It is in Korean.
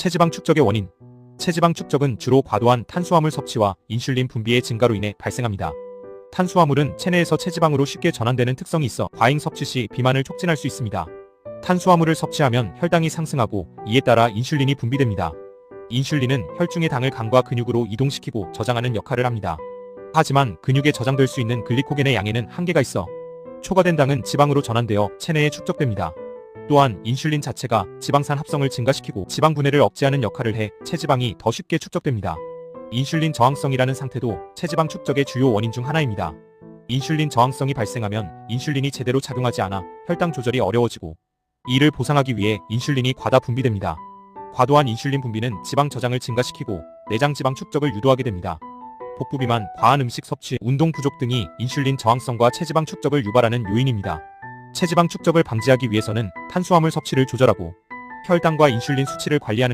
체지방 축적의 원인. 체지방 축적은 주로 과도한 탄수화물 섭취와 인슐린 분비의 증가로 인해 발생합니다. 탄수화물은 체내에서 체지방으로 쉽게 전환되는 특성이 있어 과잉 섭취 시 비만을 촉진할 수 있습니다. 탄수화물을 섭취하면 혈당이 상승하고 이에 따라 인슐린이 분비됩니다. 인슐린은 혈중의 당을 간과 근육으로 이동시키고 저장하는 역할을 합니다. 하지만 근육에 저장될 수 있는 글리코겐의 양에는 한계가 있어 초과된 당은 지방으로 전환되어 체내에 축적됩니다. 또한 인슐린 자체가 지방산 합성을 증가시키고 지방 분해를 억제하는 역할을 해 체지방이 더 쉽게 축적됩니다. 인슐린 저항성이라는 상태도 체지방 축적의 주요 원인 중 하나입니다. 인슐린 저항성이 발생하면 인슐린이 제대로 작용하지 않아 혈당 조절이 어려워지고 이를 보상하기 위해 인슐린이 과다 분비됩니다. 과도한 인슐린 분비는 지방 저장을 증가시키고 내장 지방 축적을 유도하게 됩니다. 복부 비만, 과한 음식 섭취, 운동 부족 등이 인슐린 저항성과 체지방 축적을 유발하는 요인입니다. 체지방 축적을 방지하기 위해서는 탄수화물 섭취를 조절하고 혈당과 인슐린 수치를 관리하는